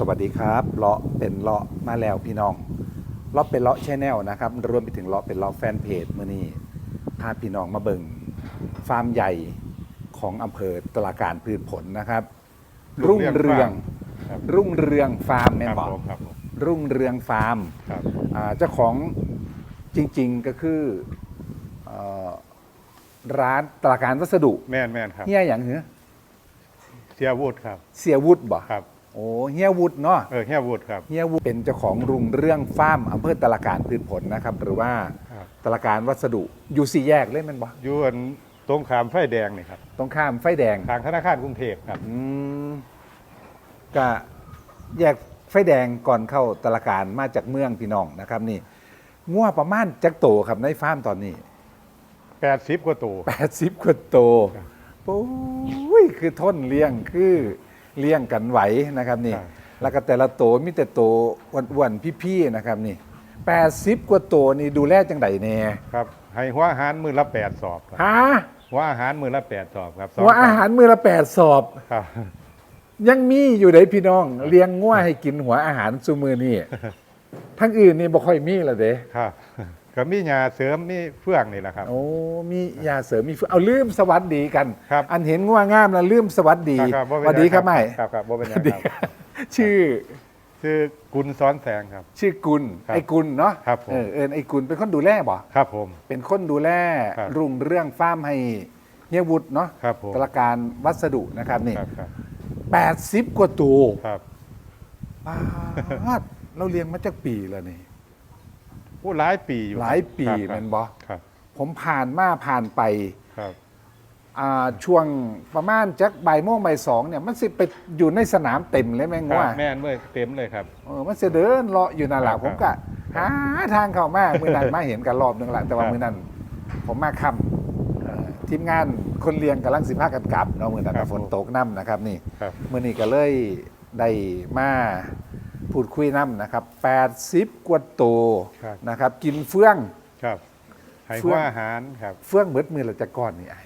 สวัสดีครับเลาะเป็นเลาะมาแล้วพี่น้องเลาะเป็นเลาะชแนลนะครับรวมไปถึงเลาะเป็นเลาะแฟนเพจเมื่อนี้พาพี่น้องมาเบิ่งฟาร์มใหญ่ของอำเภอตลาการพืชผลนะครับ รุ่งเรืองครับรุ่งเรืองฟาร์มแม่นครับบอกผมครับผมรุ่งเรืองฟาร์มครับอ่าเจ้าของจริงๆก็คือเอ่อร้านตลาการวัสดุแม่นแม่นครับเฮียอย่างเหรอเฮียวูดครับเสียวุฒิบ่ ครับ โอ้เฮียวุฒิเนาะเออเฮียวูดครับเฮียวุฒิเป็นเจ้าของรุ่งเรื่องฟาร์มอำเภอตะลาการพืชผลนะครับ หรือว่าครับตะลาการวัสดุอยู่สี่แยกเล่นมันบ่อยู่อันตรงขามไฟแดงนี่ครับตรงข้ามไฟแดงทางธนาคารกรุงเทพครับอืมก็แยกไฟแดงก่อนเข้าตะลาการมาจากเมืองพี่น้องนะครับ นี่งัวประมาณจักโตครับในฟาร์มตอนนี้80กว่าตัว80กว่าโตโอ้ยคือทนเลี้ยงคือ เลี้ยงกันไหวนะครับนี่ครับแล้วก็แต่ละโตมีแต่โตอ้วนๆพี่ๆนะครับนี่80กว่าโตนี่ดูแลจังไดแน่ครับ ให้หัวอาหารมือละ8สอบครับฮะหัวอาหารมือละ8สอบครับสงหัวอาหารมือละ8สอบ ครับ ยังมีอยู่เด้พี่น้อง เลี้ยงงัวให้กินหัวอาหารซุมือนี่ทั้งอื่นนี่บ่ค่อยมีละเด้ครับ ก็มียาเสริมมีเฟื่องนี่แหละครับ โอ้มียาเสริมมีเฟื่องเอาลืมสวัสดีกัน ครับอันเห็นงัวงามแล้วลืมสวัสดีครับสวัสดีครับไม่ครับครับบ่เป็นหสยัวังสดีครับชื่อชื่อกุลซ้อนแสงครับ ชื่อกุลครับไอ้กุลเนาะครับผม เออเอินไอ้กุลเป็นคนดูแลบ่ครับผม เป็นคนดูแลครับรุ่งเรื่องฟาร์มให้เฮียวุฒิเนาะครับผมตลาการวัสดุนะครับนี่ครับครับแปดสิบกว่าตัวครับปาดเราเลี้ยงมาจากปีแล้วนี่ ผู้หลายปีอยู่หลายปีครับแมันบ่ครับผมผ่านมาผ่านไปครับ อ่าช่วงประมาณจักบ่ายโมงบ่ายสองเนี่ยมันสิไปอยู่ในสนามเต็มเลยแม่งครัว่าบแม่นเมื่อเต็มเลยครับ เออมันจะเดินเลาะอยู่นั่นแหละครับผมก็หาทางเข้ามามือนั้นมาเห็นกันรอบหนึงแหละแต่ว่าครับ มือนั้นผมมาค่ำเอ่อทีมงานคนเรียงกำลังสิพากันกลับเนาะมือนั้นครับฝนตกน้ำนะครับนี่ ครับ มือนี้ก็เลยได้มา พูดคุยน้ำนะครับ 80 กว่าตัวครับ นะครับ กินเฟื่อง ครับให้เฟื่หัอง วอาหารครับเฟื่องเบิดมือเราจะก้อนนี่ไอ้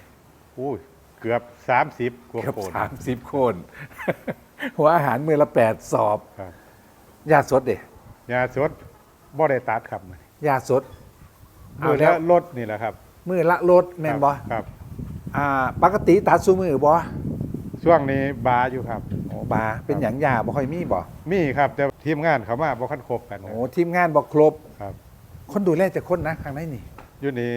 อุ้ยเกือบ 30กว่าเกือบโคนสามสิบคน หัวอาหารมือละแปดสอบครับยาสดเด้ยาสดบ่ได้ตัดครับยาสดมือแล้ละวลดนี่แหละครับมือละลดแม่นบ่ครับ อ่าปกติตัดซูมือบ่ช่วงนี้บาอยู่ครับ โอ้บาเป็นหยังยาบ่ค่อยมีบ่ มีครับแต่ ทีมงานเขามาบ่คันครบกันนะโอ้ทีมงานบ่ครบ ครับคนดูแลจะคนนะข้างในนี่ อยู่นี่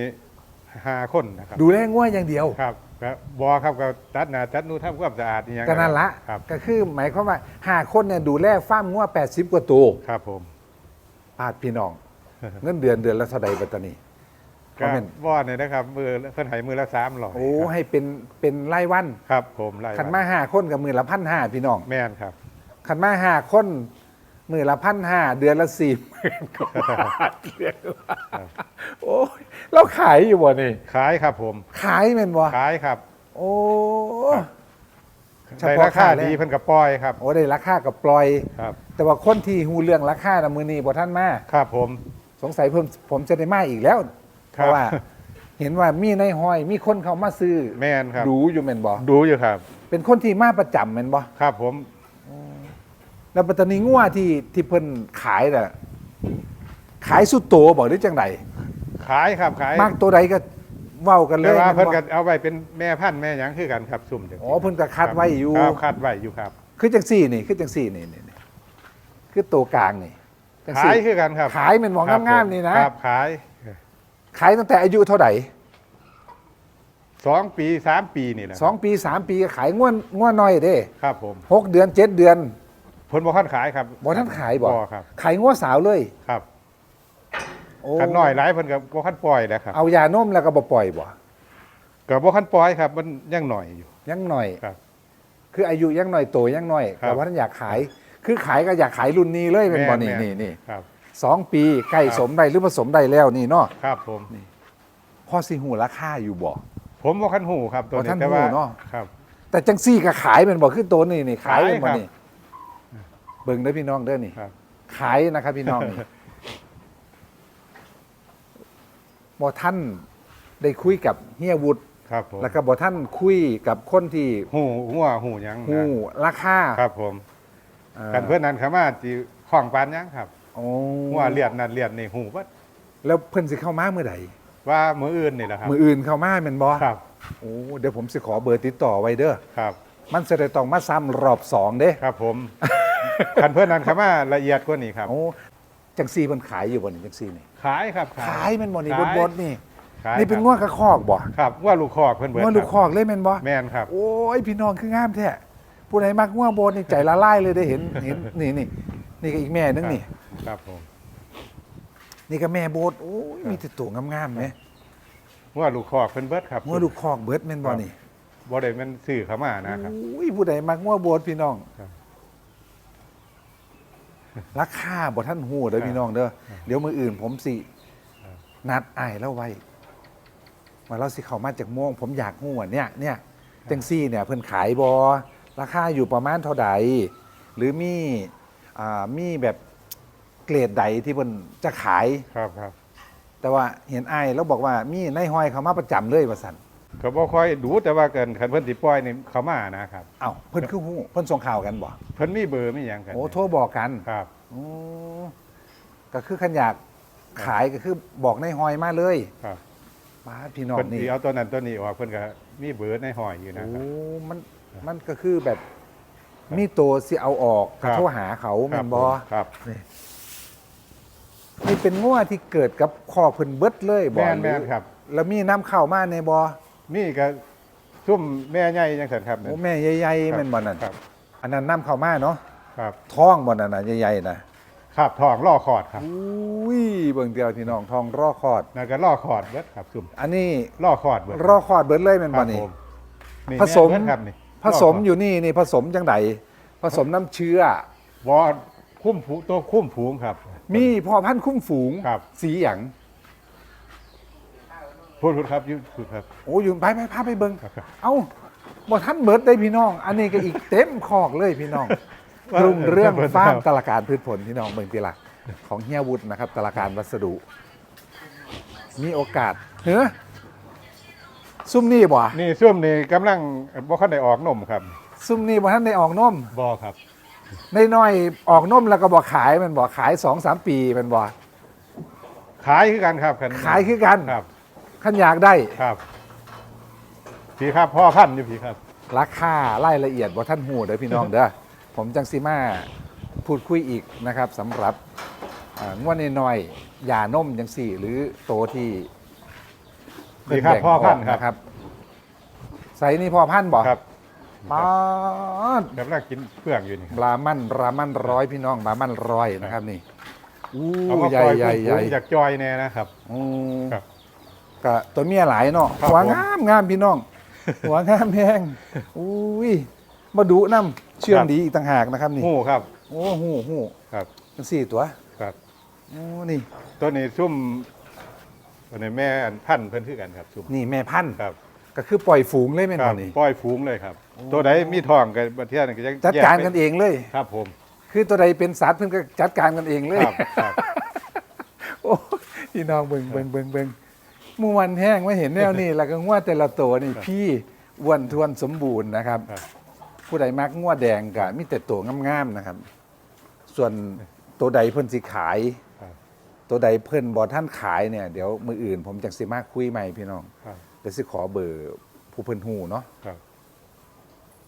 ห้าคนนะครับดูแลง่วยอย่างเดียวครับก็บ่ครับก็ตัดหน้าตัดนูนทำความสะอาดอีหยังก็นั่นละครับก็คือหมายความว่าห้าคนเนี่ยดูแลฟาร์มงัว80 กว่าตัวครับผม ปาดพี่น้อง เงินเดือนเดือนละเท่าใดบัดตานีก็ว่าแม่นบ่เนี่ยนะครับ มือเพิ่นให้มือละ300โอ้ให้เป็นเป็นรายวันครับผมไล่ขันมาห้าคนกับมือละพันห้าพี่น้องแม่นครับขันมาห้าคน มือละพันห้าเดือนละสี่หมื่นกว่าบาทเรียกว่าโอ้ยเราขายอยู่บ่นี่ ขายครับผม ขายแม่นบ่ขายครับ โอ้ครับเฉได้พาะราคาค่าแรงดีเพิ่นก็ปล่อยครับ โอ้ได้ราคากับปล่อย ครับ แต่ว่าคนที่ฮูเรื่องราคานะมือนี้บ่ท่านมาครับผม สงสัยเพิ่มผมจะได้มาอีกแล้วคเพรับราะว่า เห็นว่ามีในห้อย มีคนเขามาซื้อแม่นครับ ดูอยู่แม่นบ่ดูอยู่ครับ เป็นคนที่มาประจำแม่นบ่ครับผม แล้วปัตตานีงัวที่ที่เพิ่นขายน่ะขายสุดโตบ่หรือจังไดขายครับขายมากตัวใดก็เว้ากันเลแต่ยว่าเพิ่นแม่ก็บ่เอาไว้เป็นแม่พันธุ์แม่หยังคือกันครับซุ่มจังอ๋อเพิ่นก็คัดไว้อยู่ ครับคัดไว้อยู่ครับ คือจังซี่นี่คือจังซี่นี่นี่นี่คือตัวกลางนี่จังขาซี่ยคือกันครับขายเป็นหมองครับงามๆนี่นะ ครับขายขายตั้งแต่อายุเท่าไหร่สองปีสามปีนี่แหละสองปีสามปีก็ขายง่วนง่วนน้อยเด้ครับผมหกเดือนเจ็ดเดือนเพิ่นบ่คันขายครับบ่ท่านขายบ่ครับ ขายง่วสาวเลยครับโอ้คันน้อยหลายเพิ่นก็บ่คันปล่อยนะครับ เอายานมแล้วก็บ่ปล่อยบ่ก็บ่คันปล่อยครับ มันยังหน่อยอยู่ ยังหน่อยครับ คืออายุยังหน่อยโตยังหน่อยครับแต่ว่าท่านอยากขาย คือขายก็อยากขายรุ่นนี้เลยเป็นบ่นี่แม่นี่นี่ครับสองปีใกล้ครับสมได้หรือผสมได้แล้วนี่เนาะครับผมพอสิหูราคาอยู่บ่ผมบ่คันหูครับตัวบ่นี้ทันแต่ว่าหูเนาะครับ แต่จังซี่ก็ขายเป็นบ่คือตัวนี่นี่ขายเป็นบ่ขายครับนี่ เบิ่งเด้อพี่น้องเด้อนี่ครับ ขายนะครับ พี่น้องนี่บ่ท่านได้คุยกับเฮียวุฒิครับผมแล้วก็บ่ท่านคุยกับคนที่หูหัวหูหยังหูนะราคาครับผมเอ่อกันเพื่อนนั้นเขามาจีของปานยังครับโอ้ว่าเลียนนั่นเลียนนี่หูว่าแล้วเพิ่นสิเข้ามาเมื่อใดว่ามืออื่นนี่แหละครับมืออื่นเข้ามาแม่นบ่ครับโอ้เดี๋ยวผมสิขอเบอร์ติดต่อไว้เด้อครับ มันจะได้ต้องมาซ้ำรอบสองเด้ ครับผม กันเพื่อนนั้นเขามาละเอียดกว่านี้ครับ โอ้จังซี่มันขายอยู่บ่นี่จังซี่นี่ขายครับขายแม่นบ่นี่ขายบดๆนี่ขายนี่เป็นครับง่วงกระคอกบ่ครับว่าลูกคอกเพื่อนเบิดง่วงลูกคอกเลยแม่นบ่แม่นครับโอ้ยพี่น้องคืองามแท้ผู้ใดมักง่วงโบดนี่ใจละลายเลยได้เห็นเห็นนี่นี่นี่ก็อีกแม่นึงนี่ครับผมนี่ก็แม่โบดโอ้ยมีแต่ตัวงามๆแหมว่าลูกคอกเพื่อนเบิดครับง่วงลูกคอกเบิดแม่นบ่นี่บ่ได้แมันซื้อเขามานะครับอุ้ยผู้ใดมักง่วงโบดพี่น้องค รับราคาบ่ท่านฮู้เด้อพี่น้องเด้อเดี๋ยวมื้ออื่นผมสิครับนัดอ้ายแล้วไว้ว่าเราสิเข้ามาจากม่วง ผมอยากฮู้อะเนี่ย เนี่ยจังซี่เนี่ยเพิ่นขายบ่ราคาอยู่ประมาณเท่าใดหรือมีอ่ามีแบบเกรดใดที่เพิ่นจะขายครับครับแต่ว่าเห็นอ้ายแล้วบอกว่ามีนายห้อยเขามาประจำเลยว่าซั่น ก็บ่ค่อยดูแต่ว่าเกินคันเพิ่นสิปล่อยนี่เขามานะครับ เอ้าเพิ่นคือฮู้เพิ่นส่งข่าวกันบ่เพิ่นมีเบอร์มีหยังกันโอ้โทรบอกกันครับโอ้ก็คือขันอยากขายก็คือบอกนายห้อยมาเลยครับมาดพี่น้องเพิ่นนี่ สิเอาตัวนั้นตัวนี้ออกเพิ่นก็มีเบอร์ในห้อยอยู่นะโอ้ ครับ มัน มันก็คือแบบ มีตัวสิเอาออกครัก็บโทรหาเขาแม่นบอครับนี่นี่เป็นงัวที่เกิดกับคอเพิ่นเบิดเลยบอแม่นแม่นครับ แล้วมีน้ำเข้ามาในบอ มีก็ซุ่มแม่ใหญ่จังซั่นครับโอ้แม่ใหญ่ๆแม่นบ่นั่นครับ อันนั้นน้ำเข้ามาเนาะครับท้องบ่นั่นน่ะใหญ่ๆนะครับทองล่อคอดครับอุ้ยเบิ่งเดียวพี่น้องทองรอคอด นั่นก็ล่อคอดเบิดครับซุ่มอันนี้ล่อคอดเบิดรอคอดเบิดเลยแม่นคบ่รับนี่ผมนี่ผสม แเบิดครับนี่ผสมอยู่นี่นี่ผสมจังไดผสมน้ำเชื้อวอคุ้มผูตัวคุ้มผูงครับ มีพ่อพันธุ์คุ้มฝูง ครับ สีหยัง พูดพูดครับอยุพูดครับ โอ้อยู่ไปไปพาไปเบิงครับครับ เอ้าบ่ท่านเบิร์ดได้พี่น้อง อันนี้ก็อีกเต็มคอกเลยพี่น้องรุ่งเรื่องฟาร์มตลาการพืชผลพี่น้องเบิงตีหลักของเฮียวุฒินะครับตลาการวัสดุ มีโอกาสเฮ้อซุ่มนี่บ่นี่ซุ่มนี่กำลังบ่คันได้ออกนมครับซุ่มนี่บ่ท่านได้ออกนมบ่ครับ ในน้อยๆออกนมแล้วก็บ่ขายแมันบ่ขายสองสามปีแมันบ่ขายคือกันครับคันขายคือกัน ครับ ขันอยากได้ ครับพี่ครับพ่อพันธุ์อยู่พี่ครับราคารายละเอียดว่าท่านหูเด้อพี่น้องเด้อ ผมจังซิมาพูดคุยอีกนะครับสำหรับอ่างวดน้อยๆยานมจังสี่ หรือโตที่พี่ครับเพิ่นแบ่งพ่อพันธุ์กครับนะครับ ใส่นี่พ่อพันธุ์บ่ครับป๊าดกำลังกินเพื่องอยู่นี่ครับบรามันบรามันร้อยพี่น้องบรามันร้อยนะครับนี่อู้เอามาใหญ่ปล่อยใหญ่ใหญ่อยากจอยแน่นะครับ อืมครับ ก็ตัวเมียหลายเนาะครับหัวผม งามงามพี่น้อง หัวงามแพงอุ้ยมาดูน้ำเชื่องดีอีกต่างหากนะครับนี่หูครับ โอ้หูหูครับ จังสี่ตัวครับ โอ้นี่ ตัวนี้ซุ่มตัวนี้แม่อันพันธุ์เพิ่นคือกันครับซุ่มนี่แม่พันธุ์ครับก็คือปล่อยฝูงเลยแม่นครับ่บนี่ ปล่อยฝูงเลยครับตัวใดมีทองกับประเทศนึงก็จะจัดแยการเป็กันเองเลยครับผมคือตัวใดเป็นสัตว์เพิ่นก็จัดการกันเองเลย ครับครับ โอ้พี่น้องเบิ่งเบิ่งเบิ่งเบิ่ง เมื่อวันแห้งไม่เห็นแนวนี้แล้วก็งัวแต่ละตัวนี่พี่อ้วนทวนสมบูรณ์นะครับ ครับ ผู้ใดมักงัวแดงก็มีแต่ตัวงามๆนะครับ ส่วนตัวใดเพิ่นสิขาย ครับ ตัวใดเพิ่นบ่ท่านขายเนี่ยเดี๋ยวมืออื่น ผมจังสิมาคุยใหม่พี่น้องครับเดี๋ยวสิขอเบอร์ผู้เพิ่นฮู้เนาะครับ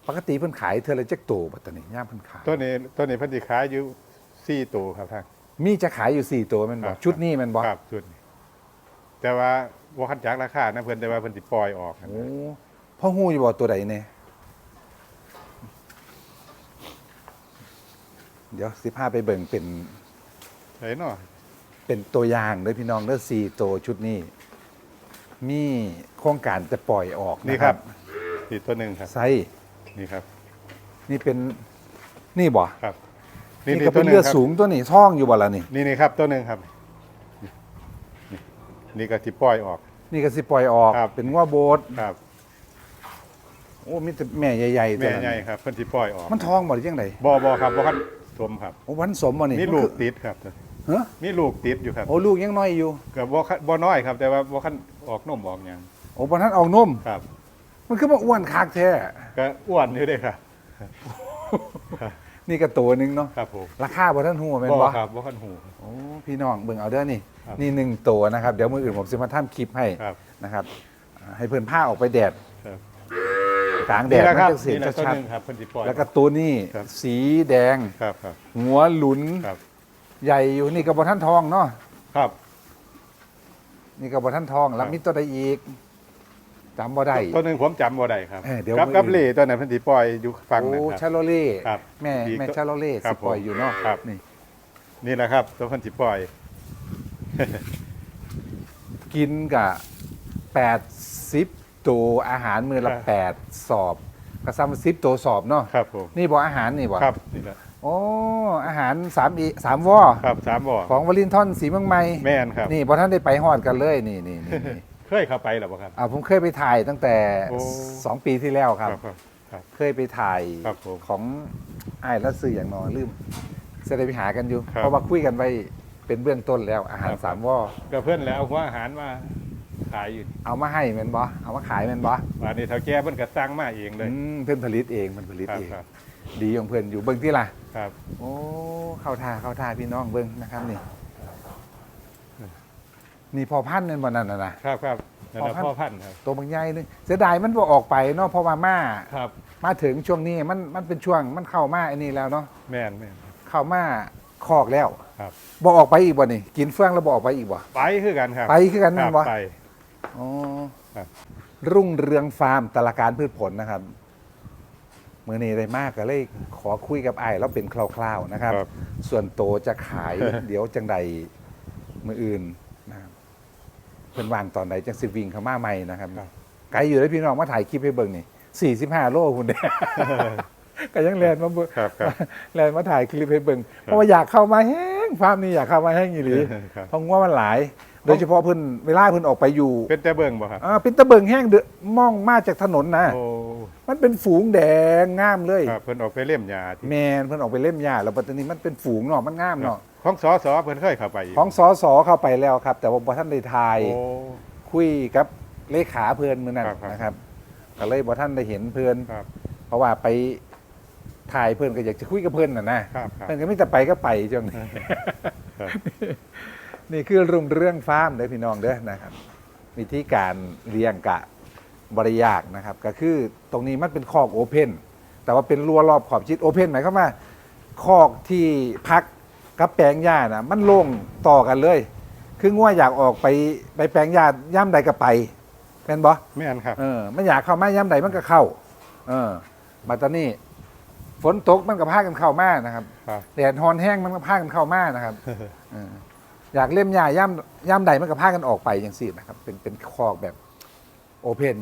ปกติเพิ่นขายเทื่อละจักตัวบัดตอนนี้ย่ามเพิ่นขาย ตัวนี้ตัวนี้เพิ่นสิขายอยู่สี่ตัวครับท่าน มีจะขายอยู่ 4 ตัวแมันบ่ครับชุดนี้แมันบ่ครับชุดนี้ แต่ว่าบ่คันจักราคานะเพิ่นแต่ว่าเพิ่นสิปล่อยออกนะโอ้พ่อฮู้อยู่บ่ตัวใดเนี่ยเดี๋ยวสิพาไปเบิ่งเป็นใช่เนาะเป็นตัวอย่างเด้อพี่น้องเด้อ4ตัวชุดนี้ มีโครงการจะปล่อยออกนี่นะคครัรับบนี่ตัวหนึ่งครับ ไซส์นี่ครับ นี่เป็นนี่บ่ครับนี่ก็เป็นเลือดสูงตัวนี้ท้องอยู่บ่ล่ะนี่นี่นี่ครับตัวหนึ่งครับนี่นี่ นี่ก็สิปล่อยออก นี่ก็สิปล่อยออก ครับ เป็นงัวโบสครับโอ้มีแต่แม่ใหญ่ๆตัวแม่นั้นใหญ่ครับเพิ่นสิปล่อยออกมันท้องบ่หรือยังไงบ่บ่ครับบ่คันสมครับโอ้วันสมบ่นี่มีมัลูคืกอติดครับฮะมีลูกติดอยู่ครับโอ้ลูกยังน้อยอยู่ก็บ่คันบ่น้อยครับ แต่ว่าบ่คันออกนมออกหยังโอ้บ่ทันออกนมครับ มันคือมาอ้วนคักแท้ก็อ้วนอยู่เด้ครับ นี่ก็ตัวหนึงเนาะครับผมราคาบ่ท่านฮู้แม่นบ่บ่ครับบ่คันหู โอ้พี่น้องเบิ่งเอาเด้อนี่ครับ นี่หนึ่งตัวนะครับ เดี๋ยวมื้ออื่นผมสิมาทำคลิปให้ครับ นะครับอ่าให้เพิ่นพาออกไปแดดครับกลางแดดนี่แหละมันครับจะเสียนี่แหละตัวชัดหนึงครับเพิ่นสิปล่อย ๆแล้วก็ตัวนี้ครับ สีแดง ครับครับหัวหลุนครับใหญ่อยู่นี่ก็บ่ท่านทองเนาะครับ นี่ก็บ่ท่านทองแล้วครับ มีตัวใดอีกจำบ่ได้ ตัวหนึงผมจำบ่ได้ครับเออเดี๋ยวกับมื้อกับอื่นเล่ตัวนั้นเพิ่นสิปล่อยอยู่ฝั่งนั้นโอ้ครับชาโลเล่ครับแม่อีกแม่ตัวชาโลเล่ครัสิบปล่อยผมอยู่เนาะครับ นี่นี่แหละครับตัวเพิ่นสิปล่อย กินกับแปดสิบตัวอาหารมือละครับ แปดสอบกระซ้ำสิบตัวสอบเนาะครับผมนี่บอกอาหารนี่บอกครับนี่แหละโอ้อาหารสามอีสามวอครับสามบ่อของวลินทอนสีเมืองใหม่แม่นครับ นี่พอท่านได้ไปฮอดกันเลยนี่นี่นี่นี่ เคยเข้าไปหรือเปล่าครับ อ่าผมเคยไปถ่ายตั้งแต่โอ้ สองปีที่แล้วครับ ครับ ครับ เคยไปถ่ายครับผมของไอ้ายและสื่ออย่างนอลืมจะได้ไปหากันอยู่ ครับ เพราะว่าคุยกันไว้ เป็นเบื้องต้นแล้วอาหารครับ สามวอก็เพื่อนแล้วเอาหัวอาหารมาขายอยู่เอามาให้แมนบอเอามาขายแมนบอวันนี้เท่าแก่เพิ่นก็สั่งมาเองเลยอืมเพื่อนผลิตเองมันผลิตครับเอง ครับดีของเพื่อนอยู่เบิ้งที่ล่ะ ครับโอ้เข้าท่าเข้าท่าพี่น้องเบิ้งนะครับนี่นี่พอพันธุ์นั่นบ่นั่นน่ะนะ ครับครับนั่นน่ะพ่พ่ออพัพันนธุ์ ธุ์ครับตัวบางใหญ่นึงเสียดายมันบ่ออกไปเนาะเพราะว่ามาครับมาถึงช่วงนี้มันมันเป็นช่วงมันเข้ามาไอ้นี่แล้วเนาะแม่นแม่นเข้ามา คอกแล้วครับ บ่ออกไปอีกบ่นี่กินเฟื่องแล้วบ่ออกไปอีกบ่ไปคือกันครับไปคือกันคนั่รันบ่ไป อ๋อครับ รุ่งเรืองฟาร์มตลาการพืชผลนะครับมื้อนี้ได้มากก็เลยขอคุยกับไอ้ายแล้วเป็นคร่าวๆนะครับครับ ส่วนโตจะขาย เดี๋ยวจังใดมืออื่นนะครับเพิ่นวางตอนใดจังสิวิ่งเข้ามาใหม่นะครับครับ ไกลอยู่เลยพี่น้องมาถ่ายคลิปให้เบิ่งนี่45 โลคุณเด้ ก็ยังแลนมาเบิ่งครับครับแลนมาถ่ายคลิปให้เบิ่งเพราะว่าอยากเข้ามาแห้งฟาร์มนี้อยากเข้ามาแห้งอีหลีครับ เพราะว่ามันหลาย โดยเฉพาะเพิ่นเวลาเพิ่นออกไปอยู่เป็นแต่เบิ่งบ่ครับอ่าเป็นตะเบิงแห้งเดอะมองมาจากถนนนะโอ้มันเป็นฝูงแดงงามเลย ครับเพิ่นออกไปเล่มยาที่แมนเพิ่นออกไปเล่มหญ้าแล้วปัตตานีมันเป็นฝูงเนาะมันงามเนาะของสอสอเพิ่นเคยเข้าไปของสอสอเข้าไปแล้วครับ แต่ว่าบ่ท่านได้ทายโอ้คุยกับเลขาเพื่อนมือนั้นครับครับ นะครับก็เลยบ่ท่านได้เห็นเพื่อนครับ เพราะว่าไป ถ่ายเพื่อนก็อยากจะคุยกับเพื่อนน่ะนะครับครับ เพื่อนก็ไม่แต่ไปก็ไปจังนี้ครับ นี่คือรุ่งเรื่องฟาร์มเด้อพี่น้องเด้อนะครับ วิธีการเลี้ยงกะบริยากนะครับ ก็คือตรงนี้มันเป็นคอกโอเพนแต่ว่าเป็นรั้วรอบขอบชิดโอเพนหมายความว่าคอกที่พักกับแปลงหญ้านะมันโล่งต่อกันเลย คือง่วอยากออกไปไปแปลงหญ้าย่ำใดก็ไปแม่นบ่ แม่นครับ เออมันอยากเข้ามาย่ำใดมันก็เข้า เออมาตอนนี้ฝ นตกมันก็พากันเข้ามานะครับครับ แดดฮอนแห้งมันก็พากันเข้ามานะครับเอออยากเล่มหญ้าย่ำย่ำใดมันก็พากันออกไปอย่างสี่นะครับ เป็นเป็นคอกแบบโอเพน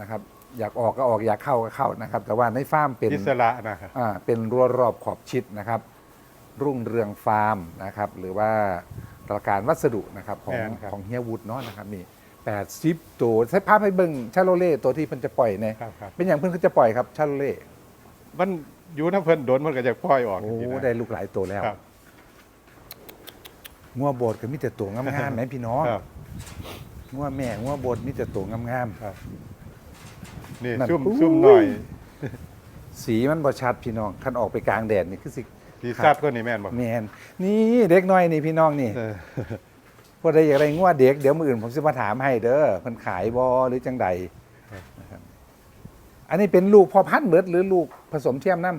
นะครับ อยากออกก็ออกอยากเข้าก็เข้านะครับ แต่ว่าในฟาร์มเป็น อิสระนะครับ อ่าเป็นรั้วรอบขอบชิดนะครับ รุ่งเรืองฟาร์มนะครับ หรือว่าตระการวัสดุนะครับของแม่นครับ ของเฮียวูดเนาะนะครับนี่แปดสิบตัวใช้ภาพให้เบิ่งชาโลเล่ตัวที่เพิ่นจะปล่อยเนี่ยครับครับเป็นอย่างเพิ่นก็จะปล่อยครับชาโลเล่ มัน อยู่น้ำเพิ่นโดนมันก็จะปล่อยออกโอ้จริงๆนะได้ลูกหลายตัวแล้วครับ งัวโบดก็มีแต่ตัวงามๆไหมพี่น้องครับ งัวแม่งัวโบดมีแต่ตัวงาม ครับ นี่นั่นซุ่มอุ้ย ซุ่มหน่อยๆสีมันบ่ชัดพี่น้องคันออกไปกลางแดดนี่คือสิที่ซัดก็นี่แม่นบ่แมนนี่เด็กน้อยนี่พี่น้องนี่เออพอได้อยากได้งัวเด็กเดี๋ยวมืออื่นผมจะมาถามให้เด้อเพิ่นขายบอหรือจังใดนะครับ อันนี้เป็นลูกพ่อพันธุ์เบิดหรือลูกผสมเทียมน้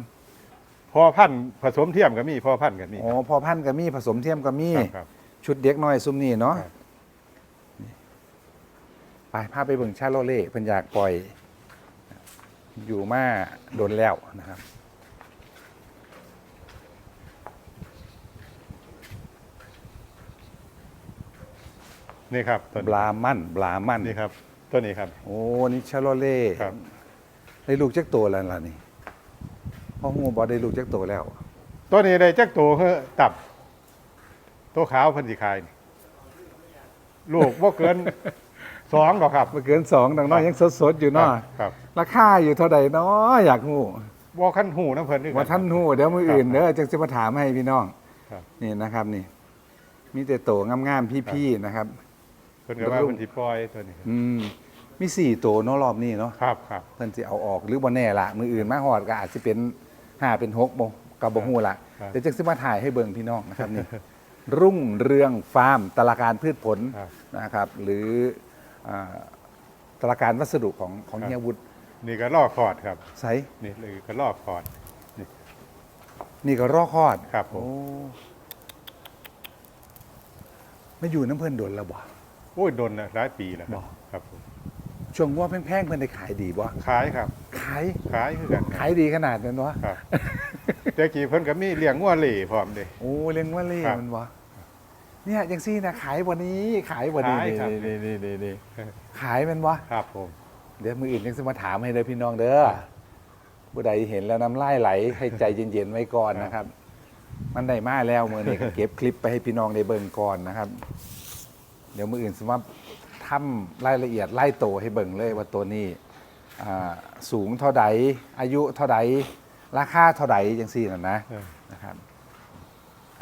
พอพันธุ์ผสมเทียมก็มีพอพันธุ์ก็มีำอ๋อพ่อพันธุ์ก็มีผสมเทียมก็มี ครับครับ ชุดเด็กน้อยซุมนี่เนาะครับ นี่ไปพาไปเบิ่งชาโลเล่เพิ่นอยากปล่อย อยู่มาโดนแล้วนะครับ นี่ครับตัวบลามันบลามัน นี่ครับตัวนี้ครับ โอ้นี่ชาโลเล่ครับ ได้ลูกจักตัวแล้วล่ะนี่พ่อฮู้บ่ได้ลูกจักตัวแล้ว ตัวนี้ได้จักตัวเฮ้อตับ ตัวขาวเพันสิขายนี่ลูกบ่เกิน สองหรอกครับมาเกินสองดังน้อยยังสดๆอยู่เนาะครับราคาอยู่เท่าใดเนาะอยากฮู้บ่คันหูน้ำเพิ่นคือกั ว่าท่านฮู้เดี๋ยวมืออื่นครับเด้อจังสิมาถามให้พี่น้องครับ นี่นะครับนี่ มีแต่โตงามๆพี่ๆนะครับ เพิ่นก็ว่าเพิ่นสิปล่อยตัวนี้ อืม มีสี่โตเนาะรอบนี้เนาะครับครับเพิ่นสิเอาออกหรือบ่แน่ละมืออื่นมาฮอดก็อาจสิเป็นห้าเป็นหกบ่กับบฮูละครับเดี๋ยวจะซื้อมาถ่ายให้เบิ่งพี่น้องนะครับนี่รุ่งเรืองฟาร์มตลาการพืชผลครับนะครับ หรืออ่าตลาการวัสดุของของครับเฮียวุฒินี่ก็ลอกคอร์ดครับใสนี่เลยก็ลอกคอร์ดนี่ก็รอคลอดครับผมโอ้ไม่อยู่น้ำเพิ่นโดนแล้วบ่โอ้ยโดนนะหลายปีแล้วคบ่รับครับผม ช่วงว่าแพงๆเพิ่นได้ขายดีบ่ขายครับ ขายขายคือกันขายดีขนาดนั้นวะครับแต่กี้เพิ่นก็มีเลี้ยงงัวเหล่พร้อมเด้ โอ้เลี้ยงว่าเล่ครับ มันวะเนี่ยยังซี่นะขายวันนี้ขายวันนี้ขายครับนี่นี่นี่นี่ขายมันวะครับผม เดี๋ยวมืออื่นยังจะมาถามให้เลยพี่น้องเด้อผู้ใดเห็นแล้วน้ำลายไหลให้ใจเย็นๆไว้ก่อนนะครับ มันได้มาแล้วมือนี้ก็เก็บคลิปไปให้พี่น้องได้เบิ่งก่อนนะครับ เดี๋ยวมืออื่นสมมติ ทำรายละเอียดไล่โตให้เบิ่งเลยว่าตัวนี้อ่าสูงเท่าใดอายุเท่าใดราคาเท่าใดจังซี่น่ะนะเออนะครับ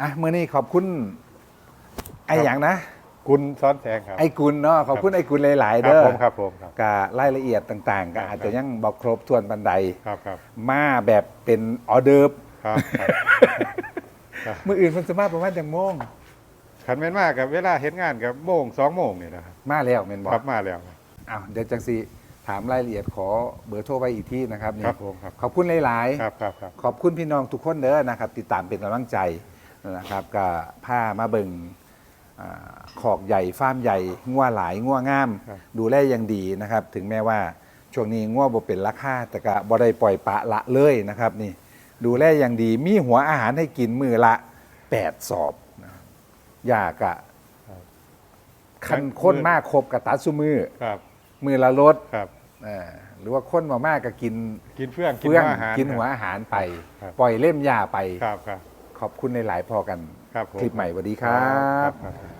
อะเมื่อนี้ขอบคุณไอ้อย่างนะกุลซ้อนแสงครับไอ้กุลเนาะขอบคุณไอ้กุลหลายๆครับเด้อผมครับผมครับกับรายละเอียดต่าง ๆ ก็ครับอาจจะยังบอกครบถ้วนบันไดครับครับมาแบบเป็นออเดิร์ฟครับครับมืออื่นมันจะมาประมาณจังโมง ขันแม่นมากกับเวลาเฮ็ดงานกับโมงสองโมงนี่นะครับมาแล้วเมนบอกครับมาแล้ว อ้าวเดี๋ยวจังสีถามรายละเอียดขอเบอร์โทรไปอีกที่นะครับนี่ครับผมครับ ขอบคุณหลาย ๆ ครับครับครับ ขอบคุณพี่น้องทุกคนเด้อนะครับ ติดตามเป็นกำลังใจนะครับกับผ้ามาเบิงอ่าขอกใหญ่ฟาร์มใหญ่งัวหลายงัวงาม ครับ ดูแลอย่างดีนะครับ ถึงแม้ว่าช่วงนี้งัวบ่เป็นราคาแต่ก็บ่ได้ปล่อยปละละเลยนะครับนี่ ดูแลอย่างดีมีหัวอาหารให้กินมือละ 8 สอบนะครับ อยากอะคันค้นมากครบกับตัดซุมือครับ มือละลดครับเอ่อหรือว่าค้นมามากก็กินกินเฟื่องกินเฟื่องหัวอาหารกินหัวอาหารไป ครับปล่อยเล่มยาไป ครับครับ ขอบคุณในหลายๆพอกัน ครับผม คลิปใหม่สวัสดีครับ ครับ